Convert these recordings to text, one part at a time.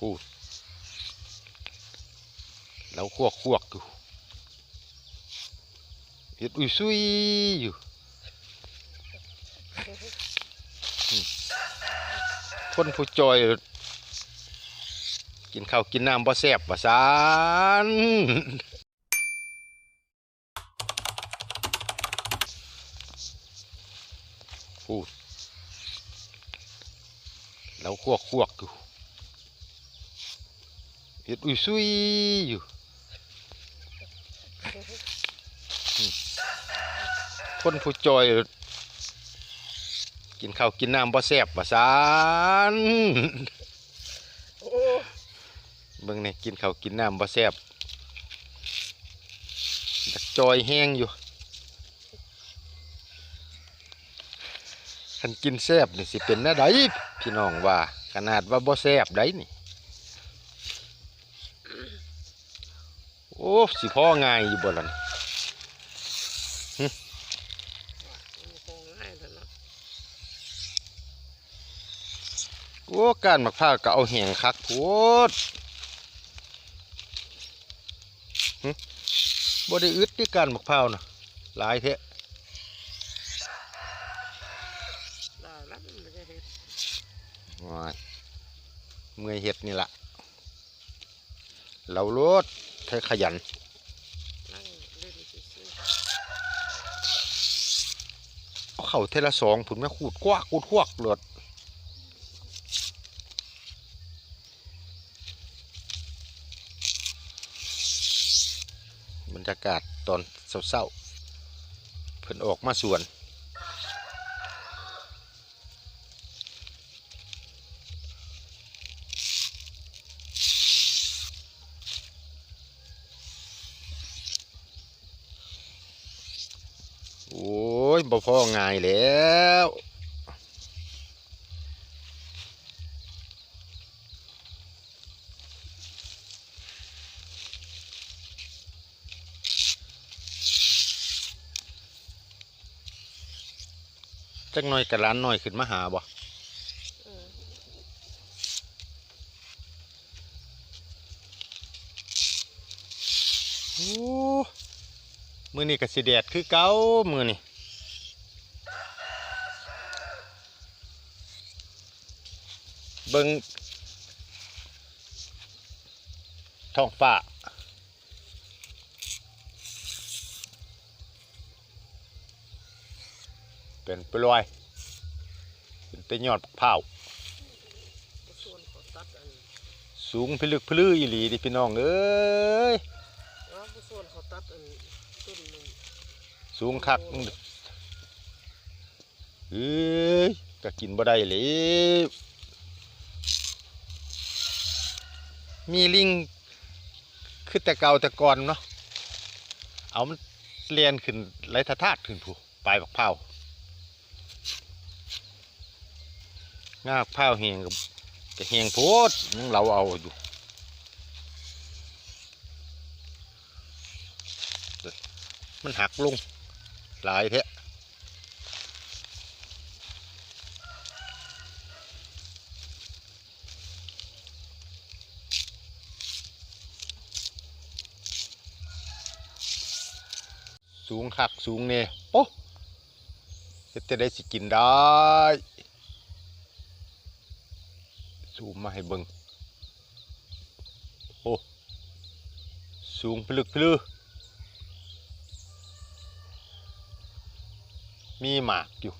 พูด แล้วควกควกอยู่เห็ดอุ้ยซุยอยู่คนผู้จอย กินข้าวกินน้ำบ่แซ่บว่าซานพูดแล้วควกควกอยู่ เห็ดอุ้ยซุยอยู่คนผู้จอย กินข้าวกินน้ำบ่แซ่บว่าซานเบิ่งนี่กินข้าวกินน้ำบ่แซ่บอยากจอยแห้งอยู่คันกินแซ่บนี่สิเป็นแน่ใดพี่น้องว่า ขนาดว่าบ่แซ่บได้นี่ โอ้สิพ่อง่ายอยู่บ่ล่ะนี่มันคงง่ายแล้วเนโอ้การมักพร้าก็เอาแห้งคักโพดหึบ่ได้อึดที่การมักพร้านะหลายแท้ได้แล้วมันไม่ได้เฮ็ดว้าเมื่อยเฮ็ดนี่ละเราลด เธอขยันเข่าเทละสองผุนแม่ขูดกว้ากูดควักเลือดบรรยากาศตอนเศร้าๆเพิ่นออกมาสวน โอ้ย บ่พอง่ายแล้วจักหน่อยกับร้านหน่อยขึ้นมาหาบ่มือนี่ก็สิแดดคือเก่ามือนี่ เบิ่งท้องฟ้า เป็นไปลอยเป็นแต่ยอดเผาวบ่ส่วนเขาตัดอันสูงพิลึกพิลืออีหลีดิพี่น้องเอ้ยว่าบ่ส่วนเขาตัดอันต้นหนึงสูงคักเอ้ยก็กินบ่ได้เลย มีลิงคือแต่เก่าแต่ก่อนเนาะเอามันเลียนขึ้นไรทะทาดขึ้นผู้ปลายบักเผาวงาเผาวแหงกับก็แหงโพดยังเราเอาอยู่มันหักลงหลายแท้ คักสูงเนี่ยโอ้จะได้สิกินได้สูงมาให้เบิงโอ้สูงพลึกพลือมีหมากอยู่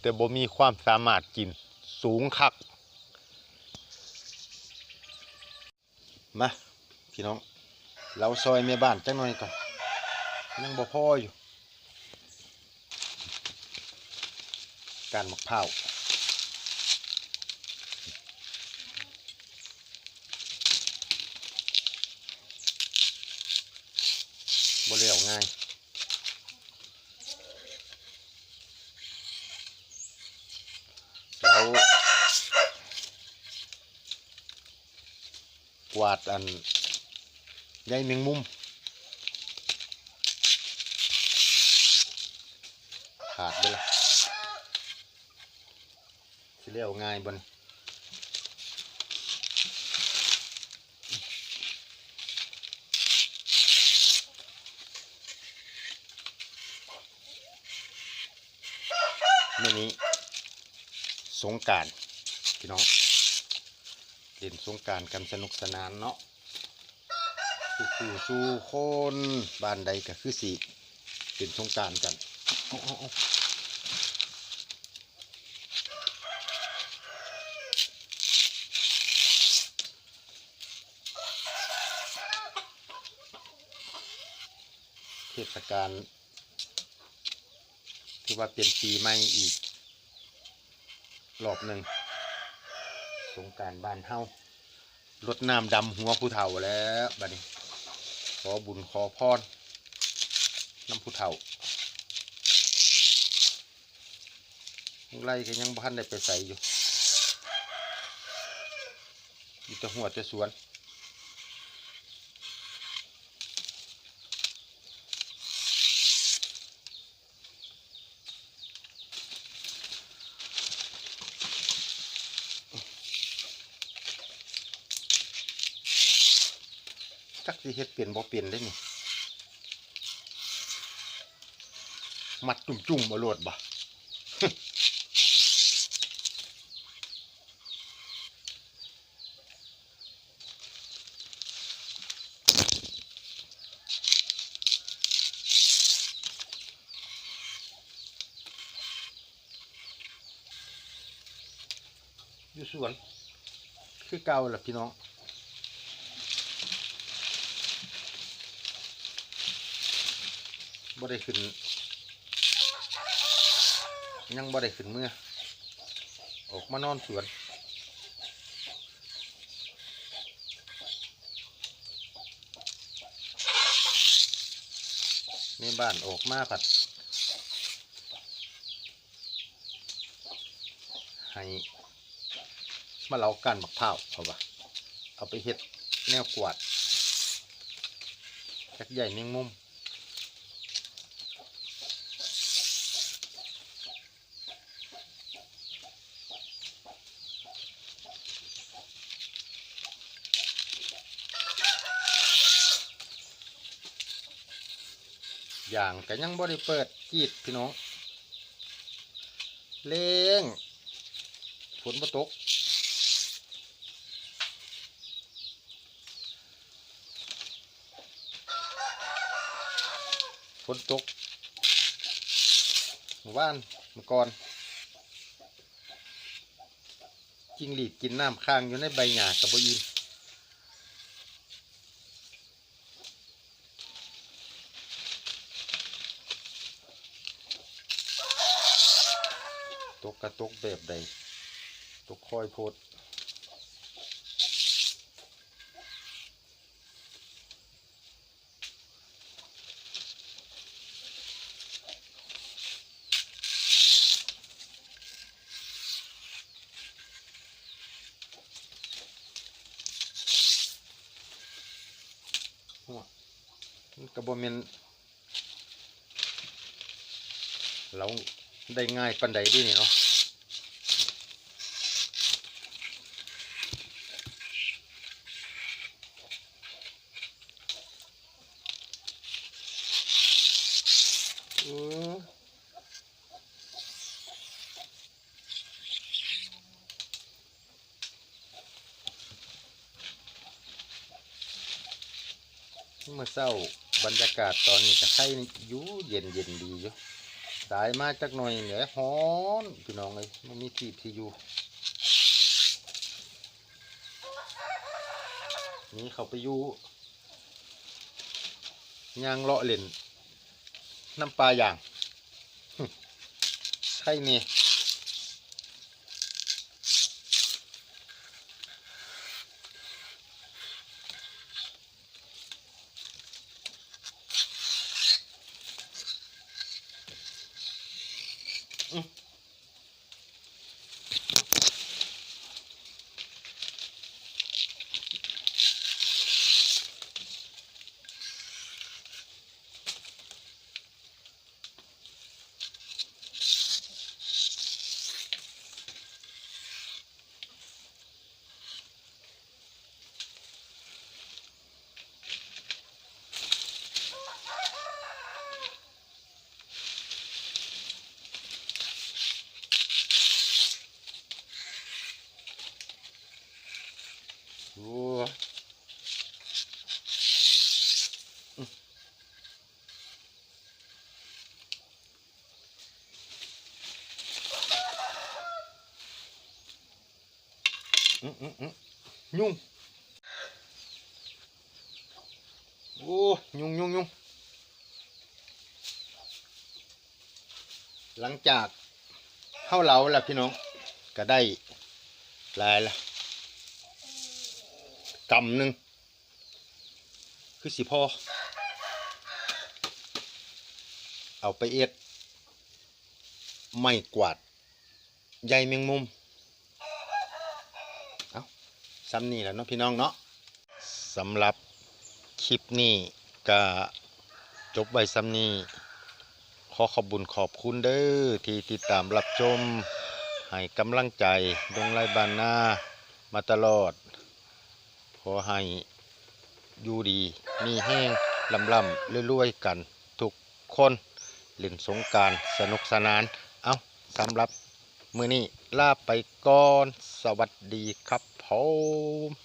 แต่บ่มีความสามารถกินสูงคัก มา พี่น้อง เราซอยแม่บ้านจังหน่อยก่อนยังบ่พออยู่ การหมักเผาวบ่เลี้ยวง่ายเรากวาดอัน ใยหนึ่งมุม ขาดไปละสิเลี้ยวง่ายบนมื่อนี้สงการพี่น้องเล่นสงการกันสนุกสนานเนาะ สู่ผู้สู่คนบ้านใดก็คือสิเล่นสงกรารกันเทศกาลที่ว่าเป็นปีใหม่อีกรอบหนึ่งสงกรารบ้านเฮารดน้ำดำหัวผู้เฒ่าแล้วบัดนี้ อบุญขอพรน้ำผู้เฒ่าไรก็ยังบ้านได้ไปใส่อยู่อยู่แต่หัวแต่สวน จักสิเฮ็ดเปลี่ยนบ่เปลี่ยนได้นี่มัดจุ่มจุ่มๆมาโหลดบ่อยู่สวน คือเก่าล่ะพี่น้อง บ่ได้ขึ้น ยังบ่ได้ขึ้นเมื่อ ออกมานอนสวนในบ้านออกมาผัดให้มาเลากันบักเผาเอาวะเอาไปเฮ็ดแนวกวาดจักใหญ่แมงมุม อย่างก็ยังบ่ได้เปิดกีดพี่น้อง เล้งฝนบ่ตกฝนตกเมื่อวานเมื่อก่อนจิงหลีดกินน้ำค้างอยู่ในใบหญ้ากับบอิน ต กระตกแบบใดตกคอยโพดกระบอกมนเราได้ง่ายปันใดด้วยเนาะ เออ เมื่อเศร้าบรรยากาศตอนนี้ก็ใครอยู่เย็นเย็นดีอยู่สายมาจักหน่อยเนี่ยฮ้อนพี่น้องเลยมันมีที่ที่อยู่นี่เขาไปอยู่ยางเลาะเล่นน้ำปลาอย่างใช่นี่อื ยุ่งโอ้ยุ่งยุ่งยุ่งหลังจากเข้าเหลาแล้วพี่น้อง ก็ได้ลายละกำหนึ่งคือสิพ่อเอาไปเอ็ด ไม่กวาดใยแมงมุม ซ้ำนี่แหล้วเนาะพี่น้องเนาะสำหรับคลิปนี้ก็จบไว้ซ้ำนี้ขอขอบบุญขอบคุณเด้อที่ติดตามรับชมให้กำลังใจดงไรบานนามาตลอด ขอให้อยู่ดี มีแห้งลำลำรวยๆกันทุกคนเล่นสงการสนุกสนาน เอาสำหรับมือนี้ลาไปก่อน สวัสดีครับ ผม